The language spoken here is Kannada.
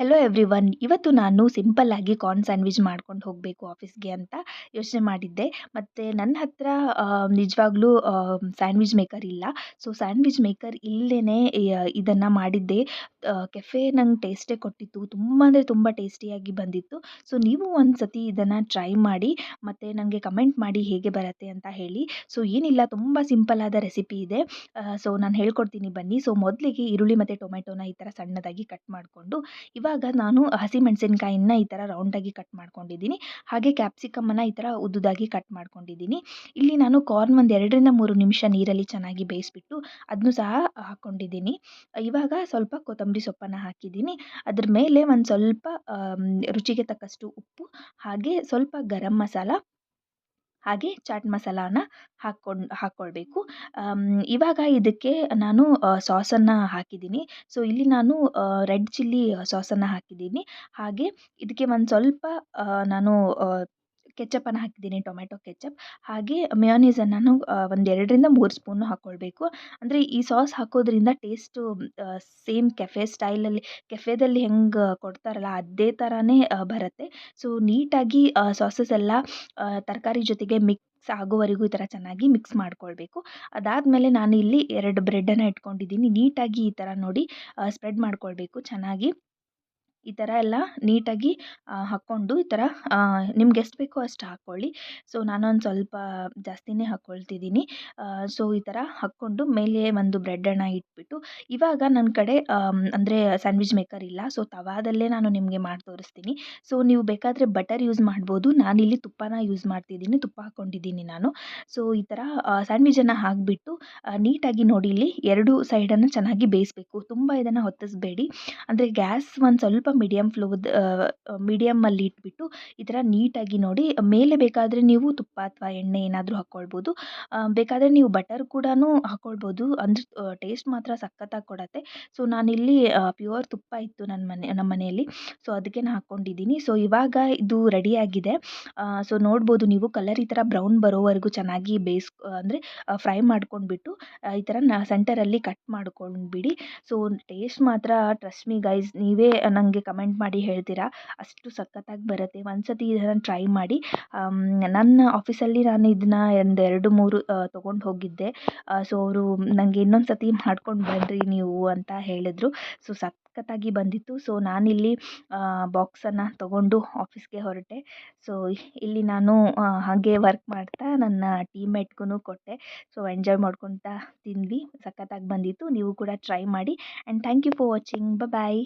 ಹೆಲೋ ಎವ್ರಿ ಒನ್ ಇವತ್ತು ನಾನು ಸಿಂಪಲ್ಲಾಗಿ ಕಾರ್ನ್ ಸ್ಯಾಂಡ್ವಿಚ್ ಮಾಡ್ಕೊಂಡು ಹೋಗಬೇಕು ಆಫೀಸ್ಗೆ ಅಂತ ಯೋಚನೆ ಮಾಡಿದ್ದೆ. ಮತ್ತು ನನ್ನ ಹತ್ರ ನಿಜವಾಗ್ಲೂ ಸ್ಯಾಂಡ್ವಿಚ್ ಮೇಕರ್ ಇಲ್ಲ. ಸೊ ಸ್ಯಾಂಡ್ವಿಚ್ ಮೇಕರ್ ಇಲ್ಲದೇ ಇದನ್ನು ಮಾಡಿದ್ದೆ. ಕೆಫೆ ನಂಗೆ ಟೇಸ್ಟೇ ಕೊಟ್ಟಿತ್ತು. ತುಂಬ ಅಂದರೆ ತುಂಬ ಟೇಸ್ಟಿಯಾಗಿ ಬಂದಿತ್ತು. ಸೊ ನೀವು ಒಂದು ಸತಿ ಇದನ್ನು ಟ್ರೈ ಮಾಡಿ, ಮತ್ತು ನನಗೆ ಕಮೆಂಟ್ ಮಾಡಿ ಹೇಗೆ ಬರುತ್ತೆ ಅಂತ ಹೇಳಿ. ಸೊ ಏನಿಲ್ಲ, ತುಂಬ ಸಿಂಪಲ್ಲಾದ ರೆಸಿಪಿ ಇದೆ. ಸೊ ನಾನು ಹೇಳ್ಕೊಡ್ತೀನಿ ಬನ್ನಿ. ಸೊ ಮೊದಲಿಗೆ ಈರುಳ್ಳಿ ಮತ್ತು ಟೊಮೆಟೊನ ಈ ಥರ ಸಣ್ಣದಾಗಿ ಕಟ್ ಮಾಡಿಕೊಂಡು, ಇವಾಗ ನಾನು ಹಸಿಮೆಣಸಿನ್ಕಾಯಿನ ಈ ಥರ ರೌಂಡಾಗಿ ಕಟ್ ಮಾಡ್ಕೊಂಡಿದ್ದೀನಿ. ಹಾಗೆ ಕ್ಯಾಪ್ಸಿಕಮನ್ನು ಈ ಥರ ಉದ್ದುದಾಗಿ ಕಟ್ ಮಾಡ್ಕೊಂಡಿದ್ದೀನಿ. ಇಲ್ಲಿ ನಾನು ಕಾರ್ನ್ ಒಂದು ಎರಡರಿಂದ ಮೂರು ನಿಮಿಷ ನೀರಲ್ಲಿ ಚೆನ್ನಾಗಿ ಬೇಯಿಸ್ಬಿಟ್ಟು ಅದನ್ನು ಸಹ ಹಾಕ್ಕೊಂಡಿದ್ದೀನಿ ಇವಾಗ ಸ್ವಲ್ಪ ಕೊತ್ತಂಬರಿ ಸೊಪ್ಪನ್ನು ಹಾಕಿದ್ದೀನಿ. ಅದ್ರ ಮೇಲೆ ಒಂದು ಸ್ವಲ್ಪ ರುಚಿಗೆ ತಕ್ಕಷ್ಟು ಉಪ್ಪು, ಹಾಗೆ ಸ್ವಲ್ಪ ಗರಂ ಮಸಾಲ ಹಾಗೆ ಚಾಟ್ ಮಸಾಲಾನ ಹಾಕ್ಕೊಂಡು, ಹಾಕ್ಕೊಳ್ಬೇಕು. ಇವಾಗ ಇದಕ್ಕೆ ನಾನು ಸಾಸನ್ನು ಹಾಕಿದ್ದೀನಿ. ಸೊ, ಇಲ್ಲಿ ನಾನು ರೆಡ್ ಚಿಲ್ಲಿ ಸಾಸನ್ನು ಹಾಕಿದ್ದೀನಿ. ಹಾಗೆ ಇದಕ್ಕೆ ಒಂದು ಸ್ವಲ್ಪ ನಾನು ಕೆಚಪ್ಪನ್ನು ಹಾಕಿದ್ದೀನಿ ಟೊಮೆಟೊ ಕೆಚಪ್. ಹಾಗೆ ಮೆಯೋನೀಸನ್ನು ನಾನು ಒಂದೆರಡರಿಂದ ಮೂರು ಸ್ಪೂನು ಹಾಕ್ಕೊಳ್ಬೇಕು ಅಂದರೆ ಈ ಸಾಸ್ ಹಾಕೋದ್ರಿಂದ ಟೇಸ್ಟು ಸೇಮ್ ಕೆಫೆ ಸ್ಟೈಲಲ್ಲಿ, ಕೆಫೆದಲ್ಲಿ ಹೆಂಗೆ ಕೊಡ್ತಾರಲ್ಲ ಅದೇ ಥರನೇ ಬರುತ್ತೆ. ಸೊ, ನೀಟಾಗಿ ಸಾಸಸ್ ಎಲ್ಲ ತರಕಾರಿ ಜೊತೆಗೆ ಮಿಕ್ಸ್ ಆಗೋವರೆಗೂ ಈ ಥರ ಚೆನ್ನಾಗಿ ಮಿಕ್ಸ್ ಮಾಡ್ಕೊಳ್ಬೇಕು. ಅದಾದಮೇಲೆ ನಾನು ಇಲ್ಲಿ ಎರಡು ಬ್ರೆಡ್ಡನ್ನು ಇಟ್ಕೊಂಡಿದ್ದೀನಿ. ನೀಟಾಗಿ ಈ ಥರ ನೋಡಿ ಸ್ಪ್ರೆಡ್ ಮಾಡ್ಕೊಳ್ಬೇಕು ಚೆನ್ನಾಗಿ. ಈ ಥರ ಎಲ್ಲ ನೀಟಾಗಿ ಹಾಕ್ಕೊಂಡು ಈ ಥರ ನಿಮ್ಗೆ ಎಷ್ಟು ಬೇಕೋ ಅಷ್ಟು ಹಾಕ್ಕೊಳ್ಳಿ. ಸೊ, ನಾನೊಂದು ಸ್ವಲ್ಪ ಜಾಸ್ತಿನೇ ಹಾಕ್ಕೊಳ್ತಿದ್ದೀನಿ. ಸೊ, ಈ ಥರ ಹಾಕ್ಕೊಂಡು ಮೇಲೆ ಒಂದು ಬ್ರೆಡ್ಡನ್ನು ಇಟ್ಬಿಟ್ಟು, ಇವಾಗ ನನ್ನ ಕಡೆ ಅಂದರೆ ಸ್ಯಾಂಡ್ವಿಚ್ ಮೇಕರ್ ಇಲ್ಲ. ಸೊ, ತವಾದಲ್ಲೇ ನಾನು ನಿಮಗೆ ಮಾಡಿ ತೋರಿಸ್ತೀನಿ. ಸೊ, ನೀವು ಬೇಕಾದರೆ ಬಟರ್ ಯೂಸ್ ಮಾಡ್ಬೋದು. ನಾನಿಲ್ಲಿ ತುಪ್ಪನ ಯೂಸ್ ಮಾಡ್ತಿದ್ದೀನಿ. ತುಪ್ಪ ಹಾಕ್ಕೊಂಡಿದ್ದೀನಿ ನಾನು. ಸೊ, ಈ ಥರ ಸ್ಯಾಂಡ್ವಿಚನ್ನು ಹಾಕಿಬಿಟ್ಟು ನೀಟಾಗಿ ನೋಡಿ ಇಲ್ಲಿ ಎರಡು ಸೈಡನ್ನು ಚೆನ್ನಾಗಿ ಬೇಯಿಸಬೇಕು. ತುಂಬ ಇದನ್ನು ಹೊತ್ತಿಸ್ಬೇಡಿ. ಅಂದರೆ ಗ್ಯಾಸ್ ಒಂದು ಸ್ವಲ್ಪ ಮೀಡಿಯಮ್ ಫ್ಲೋದ್ ಮೀಡಿಯಮ್ಮಲ್ಲಿ ಇಟ್ಬಿಟ್ಟು ಈ ಥರ ನೀಟಾಗಿ ನೋಡಿ, ಮೇಲೆ ಬೇಕಾದರೆ ನೀವು ತುಪ್ಪ ಅಥವಾ ಎಣ್ಣೆ ಏನಾದರೂ ಹಾಕ್ಕೊಳ್ಬೋದು ಬೇಕಾದರೆ ನೀವು ಬಟರ್ ಕೂಡ ಹಾಕ್ಕೊಳ್ಬೋದು ಅಂದರೆ ಟೇಸ್ಟ್ ಮಾತ್ರ ಸಖತ್ತಾಗಿ ಕೊಡುತ್ತೆ. ಸೊ ನಾನಿಲ್ಲಿ ಪ್ಯೂರ್ ತುಪ್ಪ ಇತ್ತು ನನ್ನ ಮನೆ, ನಮ್ಮ ಮನೆಯಲ್ಲಿ. ಸೊ ಅದಕ್ಕೆ ನಾನು ಹಾಕ್ಕೊಂಡಿದ್ದೀನಿ ಸೊ ಇವಾಗ ಇದು ರೆಡಿಯಾಗಿದೆ ಸೊ ನೋಡ್ಬೋದು ನೀವು ಕಲರ್ ಈ ಥರ ಬ್ರೌನ್ ಬರೋವರೆಗೂ ಚೆನ್ನಾಗಿ ಬೇಯಿಸ್ ಅಂದರೆ ಫ್ರೈ ಮಾಡ್ಕೊಂಡ್ಬಿಟ್ಟು ಈ ಥರ ಸೆಂಟರ್ ಸೆಂಟರಲ್ಲಿ ಕಟ್ ಮಾಡ್ಕೊಂಡ್ಬಿಡಿ. ಸೊ ಟೇಸ್ಟ್ ಮಾತ್ರ ಟ್ರಸ್ಟ್ ಮೀ ಗೈಸ್ ನೀವೇ ನನಗೆ ಕಮೆಂಟ್ ಮಾಡಿ ಹೇಳ್ತೀರಾ? ಅಷ್ಟು ಸಖತ್ತಾಗಿ ಬರುತ್ತೆ. ಒಂದು ಸತಿ ಇದನ್ನು ಟ್ರೈ ಮಾಡಿ. ನನ್ನ ಆಫೀಸಲ್ಲಿ ನಾನು ಇದನ್ನ ಒಂದು ಎರಡು ಮೂರು ತೊಗೊಂಡು ಹೋಗಿದ್ದೆ. ಸೊ ಅವರು ನನಗೆ ಇನ್ನೊಂದು ಸತಿ ಮಾಡ್ಕೊಂಡು ಬನ್ನಿರಿ ನೀವು ಅಂತ ಹೇಳಿದ್ರು. ಸೊ ಸಖತ್ತಾಗಿ ಬಂದಿತ್ತು. ಸೊ ನಾನಿಲ್ಲಿ ಬಾಕ್ಸನ್ನು ತೊಗೊಂಡು ಆಫೀಸ್ಗೆ ಹೊರಟೆ. ಸೊ ಇಲ್ಲಿ ನಾನು ಹಾಗೆ ವರ್ಕ್ ಮಾಡ್ತಾ ನನ್ನ ಟೀಮ್ಮೇಟ್ಗೂ ಕೊಟ್ಟೆ. ಸೊ ಎಂಜಾಯ್ ಮಾಡ್ಕೊತಾ ತಿಂದ್ವಿ. ಸಖತ್ತಾಗಿ ಬಂದಿತ್ತು. ನೀವು ಕೂಡ ಟ್ರೈ ಮಾಡಿ. And thank you for watching. Bye